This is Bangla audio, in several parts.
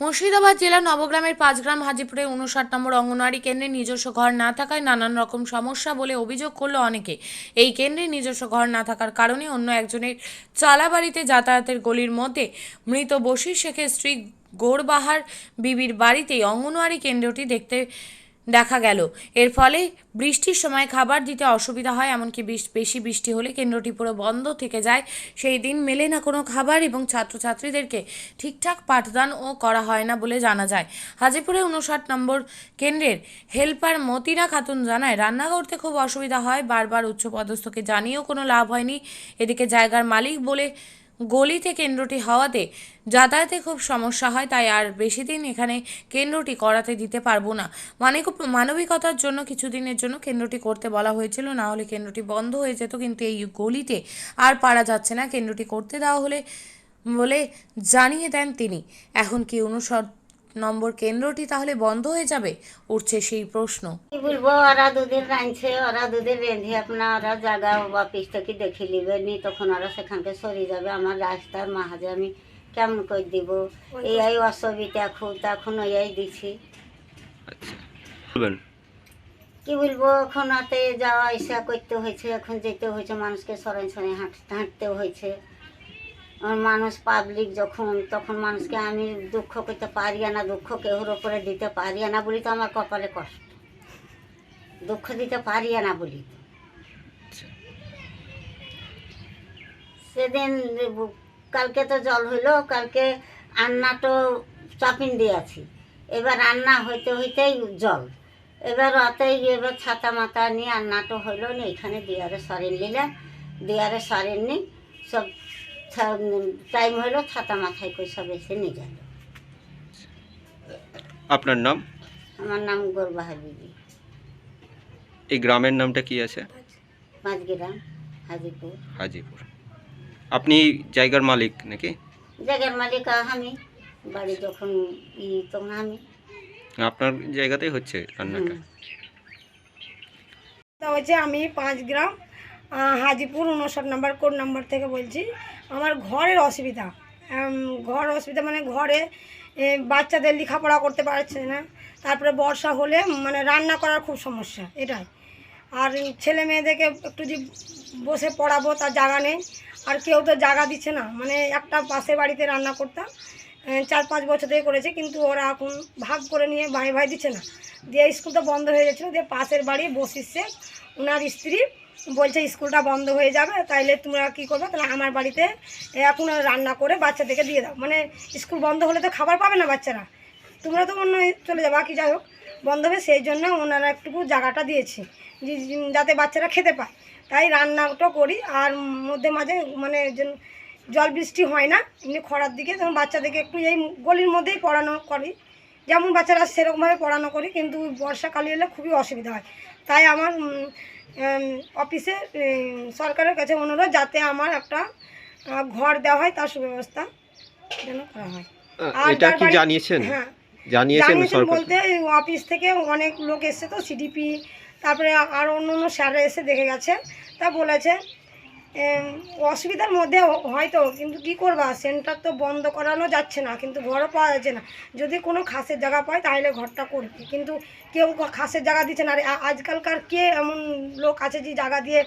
মুর্শিদাবাদ জেলার নবগ্রামের পাঁচগ্রাম হাজিপুরে উনষাট নম্বর অঙ্গনওয়াড়ি কেন্দ্রে নিজস্ব ঘর না থাকায় নানান রকম সমস্যা বলে অভিযোগ করল অনেকে। এই কেন্দ্রে নিজস্ব ঘর না থাকার কারণে অন্য একজনের চালা বাড়িতে যাতায়াতের গলির মধ্যে মৃত বশির শেখের স্ত্রী গোরবাহার বিবির বাড়িতেই অঙ্গনওয়াড়ি কেন্দ্রটি দেখতে দেখা গেল। এর ফলে বৃষ্টির সময় খাবার দিতে অসুবিধা হয়, এমনকি বেশি বৃষ্টি হলে কেন্দ্রটি পুরো বন্ধ থেকে যায়। সেই দিন মেলে না কোনো খাবার এবং ছাত্রছাত্রীদেরকে ঠিকঠাক পাঠদানও করা হয় না বলে জানা যায়। হাজিপুরে উনষাট নম্বর কেন্দ্রের হেল্পার মতিনা খাতুন জানায়, রান্না করতে খুব অসুবিধা হয়, বারবার উচ্চপদস্থকে জানিয়েও কোনো লাভ হয়নি। এদিকে জায়গার মালিক বলে গলিতে কেন্দ্রটি হওয়াতে যাতায়াতে খুব সমস্যা হয়, তাই আর বেশি দিন এখানে কেন্দ্রটি করাতে দিতে পারব না। মানে মানবিকতার জন্য কিছুদিনের জন্য কেন্দ্রটি করতে বলা হয়েছিল, না হলে কেন্দ্রটি বন্ধ হয়ে যেত, কিন্তু এই গলিতে আর পারা যাচ্ছে না। কেন্দ্রটি করতে দেওয়া হলে বলে জানিয়ে দেন তিনি। এখন কি উনষাট নম্বর কেন্দ্রটি তাহলে বন্ধ হয়ে যাবে? উঠছে সেই প্রশ্ন। কি বলব ওরা দুদিন রাঁধছে ওরা দুদিন রেঁধে আপনার ওরা জায়গা অফিস থেকে দেখে নিবে নি তখন ওরা সেখানকে সরে যাবে। আমার রাস্তার মাহাজে আমি কেমন করে দিব? এই অসুবিধা খুব তখন ওই দিছি। বলবেন। কি বলব এখন হাতে যাওয়া আসা করতে হয়েছে এখন যেতে হয়েছে মানুষকে সরাই সরাই হাঁটতে হাঁটতে হয়েছে। মানুষ পাবলিক যখন, তখন মানুষকে আমি দুঃখ করতে পারি না, দুঃখ কেউর ওপরে দিতে পারি না বলি তো আমার কপালে কষ্ট। দুঃখ দিতে পারি না বলি সেদিন কালকে তো জল হইল, কালকে রান্না তো চাপিন দিয়েছি এবার রান্না হইতে হইতেই জল। এবার অতই এবার ছাতা মাথা নিয়ে রান্নাটা হইল না, এখানে দিয়ারে সরেন নিলাম দিয়ারে সরেন নি সব টাইম হইল ছাতা মাথায় করে সব এসে নিয়ে গেল আপনার নাম আমার নাম গোরবাহার বিবি এই গ্রামের নামটা কি আছে পাঁচগ্রাম হাজিপুর হাজিপুর আপনি জায়গার মালিক নাকি জায়গার মালিক আমি বাড়ি যখন ই তখন আমি আপনার জায়গাতেই হচ্ছে রান্নাটা হুম। তা হচ্ছে আমি পাঁচ গ্রাম আহ, হাজিপুর উনষাট নাম্বার কোড নাম্বার থেকে বলছি, আমার ঘরের অসুবিধা। ঘর অসুবিধা মানে ঘরে বাচ্চাদের লেখাপড়া করতে পারছে না। তারপরে বর্ষা হলে মানে রান্না করার খুব সমস্যা, এটাই। আর ছেলে মেয়েদেরকে একটু যে বসে পড়াবো, তার জায়গা নেই। আর কেউ তো জায়গা দিচ্ছে না মানে একটা পাশে বাড়িতে রান্না করতাম। চার পাঁচ বছর থেকে করেছে, কিন্তু ওরা এখন ভাগ করে নিয়ে ভাই ভাই দিচ্ছে না। দিয়ে স্কুল তো বন্ধ হয়ে যাচ্ছিল দিয়ে পাশের বাড়ি বসিচ্ছে। ওনার স্ত্রী বলছে স্কুলটা বন্ধ হয়ে যাবে, তাইলে তোমরা কী করবে? তাহলে আমার বাড়িতে এখন রান্না করে বাচ্চাদেরকে দিয়ে দাও। মানে স্কুল বন্ধ হলে তো খাবার পাবে না বাচ্চারা। তোমরা তো অন্য চলে যাবে, কি যাই হোক। বন্ধ হবে, সেই জন্য ওনারা একটুকু জায়গাটা দিয়েছে যাতে বাচ্চারা খেতে পায়। তাই রান্নাটা করি, আর মধ্যে মাঝে মানে জল বৃষ্টি হয় না, এমনি খরার দিকে তখন বাচ্চাদেরকে একটু এই গলির মধ্যেই পড়ানো করি। যেমন বাচ্চারা সেরকমভাবে পড়ানো করি, কিন্তু বর্ষাকালে এলে খুবই অসুবিধা হয়। তাই আমার অফিসে সরকারের কাছে অনুরোধ যাতে আমার একটা ঘর দেওয়া হয় তার সুব্যবস্থা যেন করা হয়। আর এটা কি জানিয়েছেন? হ্যাঁ। জানিয়েছেন বলতে অফিস থেকে অনেক লোক এসছে তো সিডিপি তারপরে আর অন্য অন্য স্যাররা এসে দেখে গেছে। তা বলেছে অসুবিধার মধ্যে হয়তো, কিন্তু কি করবা? সেন্টার তো বন্ধ করানো যাচ্ছে না, কিন্তু ঘরও পাওয়া যাচ্ছে না। যদি কোনো খাসের জায়গা পায়, তাহলে ঘরটা করবে। কিন্তু কেউ খাসের জায়গা দিচ্ছে না। আর আজকালকার কে এমন লোক আছে যে জায়গা দিয়ে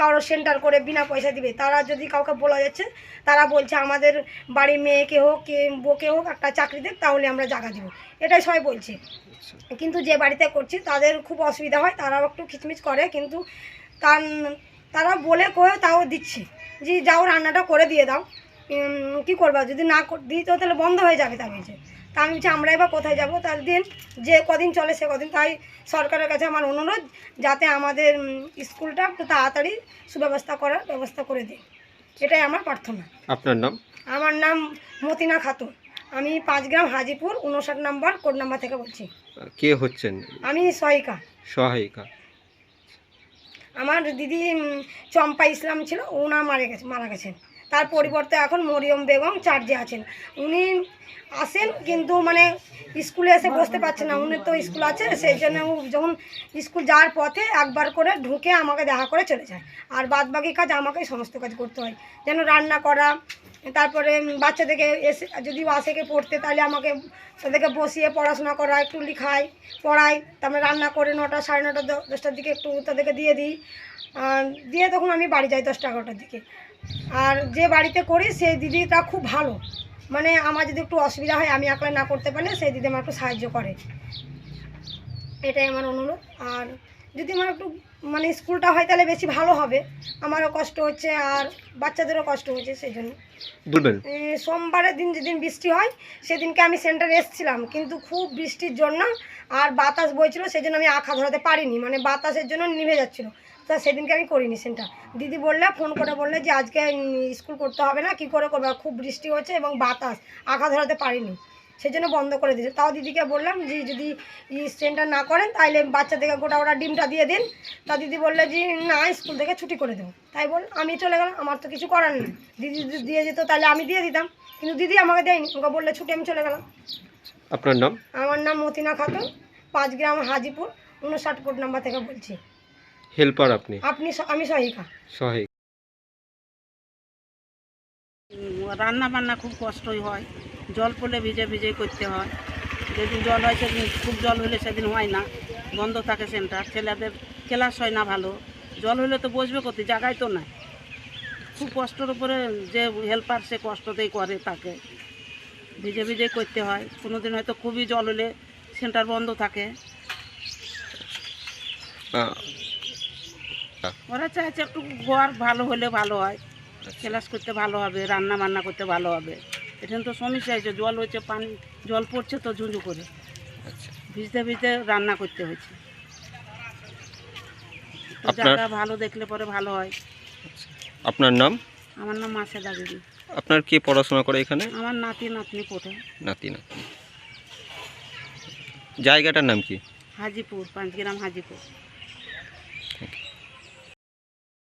কারও সেন্টার করে বিনা পয়সা দিবে? তারা যদি কাউকে বলা যাচ্ছে, তারা বলছে, আমাদের বাড়ির মেয়েকে হোক, কে, বউকে হোক, একটা চাকরি দেখ তাহলে আমরা জায়গা দেবো। এটাই সবাই বলছে। কিন্তু যে বাড়িতে করছি, তাদের খুব অসুবিধা হয়, তারাও একটু খিচমিচ করে, কিন্তু তার তারা বলে কয়ে তাও দিচ্ছে। যে যাও রান্নাটা করে দিয়ে দাও। কি করবা? যদি না কর- দিই তো তাহলে বন্ধ হয়ে যাবে তা বলছে তা আমি বলছি আমরা এবার কোথায় যাব? তার দিন যে কদিন চলে সে কদিন। তাই সরকারের কাছে আমার অনুরোধ যাতে আমাদের স্কুলটা একটু তাড়াতাড়ি সুব্যবস্থা করার ব্যবস্থা করে দিই এটাই আমার প্রার্থনা। আপনার নাম? আমার নাম মতিনা খাতুন। আমি পাঁচ গ্রাম হাজিপুর উনষাট নাম্বার কোড নাম্বার থেকে বলছি। কে হচ্ছেন? আমি সহায়িকা। সহায়িকা। আমার দিদি চম্পা ইসলাম ছিল ওনা মারা গেছে মারা গেছেন। তার পরিবর্তে এখন মরিয়ম বেগম চার্জে আছেন। উনি আসেন কিন্তু মানে স্কুলে এসে বসতে পারছে না। উনি তো স্কুল আছে, সেই জন্য যখন স্কুল যাওয়ার পথে একবার করে ঢুকে আমাকে দেখা করে চলে যায়। আর বাদ বাকি কাজ আমাকেই সমস্ত কাজ করতে হয়। যেন রান্না করা, তারপরে বাচ্চাদেরকে এসে, যদি আসে কে পড়তে, তাহলে আমাকে তাদেরকে বসিয়ে পড়াশোনা করা, একটু লিখাই, পড়াই, তারপরে রান্না করে নটা, সাড়ে নটা, দশটার দিকে একটু তাদেরকে দিয়ে দিই। দিয়ে তখন আমি বাড়ি যাই দশটা এগারোটার দিকে। আর যে বাড়িতে করি সেই দিদিটা খুব ভালো। মানে আমার যদি একটু অসুবিধা হয় আমি একলা না করতে পারলে সেই দিদি আমার একটু সাহায্য করে। এটাই আমার অনুরোধ। আর যদি আমার একটু মানে স্কুলটা হয় তাহলে বেশি ভালো হবে। আমারও কষ্ট হচ্ছে আর বাচ্চাদেরও কষ্ট হচ্ছে সেই জন্য। সোমবারের দিন যেদিন বৃষ্টি হয় সেদিনকে আমি সেন্টারে এসেছিলাম। কিন্তু খুব বৃষ্টির জন্য আর বাতাস বইছিল সেই জন্য আমি আঁকা ধরাতে পারিনি। মানে বাতাসের জন্য নিভে যাচ্ছিল। তা সেদিনকে আমি করিনি সেন্টার দিদি বললে ফোন করে বললে যে আজকে স্কুল করতে হবে না কি করে করবে? খুব বৃষ্টি হচ্ছে এবং বাতাস আখা ধরাতে পারিনি। সেই জন্য বন্ধ করে দিয়েছে। তাও দিদিকে বললাম যে যদি সেন্টার না করেন তাহলে বাচ্চাদেরকে গোটা ওটা ডিমটা দিয়ে দিন। তা দিদি বললে যে না স্কুল থেকে ছুটি করে দেবো। তাই বল আমি চলে গেলাম আমার তো কিছু করার নেই। দিদি যদি দিয়ে যেত তাহলে আমি দিয়ে দিতাম। কিন্তু দিদি আমাকে দেয়নি ওকে বললে ছুটি আমি চলে গেলাম। আপনার নাম? আমার নাম মতিনা খাতুন পাঁচ গ্রাম হাজিপুর উনষাট কোট নাম্বার থেকে বলছি। হেল্পার আপনি? আপনি আমি সহিকা সহায়ক। রান্না বান্না খুব কষ্টই হয়। জল পড়লে ভিজে ভিজে করতে হয়। যেদিন জল হয় সেদিন খুব জল হলে সেদিন হয় না। বন্ধ থাকে সেন্টার। ছেলেদের ক্লাস হয় না ভালো। জল হলে তো বসবে করতে জায়গায় তো নাই। খুব কষ্টর উপরে যে হেল্পার সে কষ্টতেই করে তাকে। ভিজে ভিজে করতে হয়। কোনো দিন হয়তো খুবই জল হলে সেন্টার বন্ধ থাকে। ওরা চাইছে একটু ঘর ভালো হলে ভালো হয় ক্লাস করতে ভালো হবে রান্না বান্না করতে ভালো হবে। এখানে তো সমস্যা হয়েছে জল হচ্ছে পানি জল পড়ছে তো ঝুঁঝু করে। আচ্ছা। ভিজতে ভিজতে রান্না করতে হয়েছে। জায়গা ভালো দেখলে পরে ভালো হয়। আপনার নাম? আমার নাম মাসেদা দিদি আপনার কে পড়াশোনা করে এখানে? আমার নাতি নাতনি পড়ে। নাতি নাতনি। জায়গাটার নাম কি? হাজিপুর পাঁচগ্রাম হাজিপুর।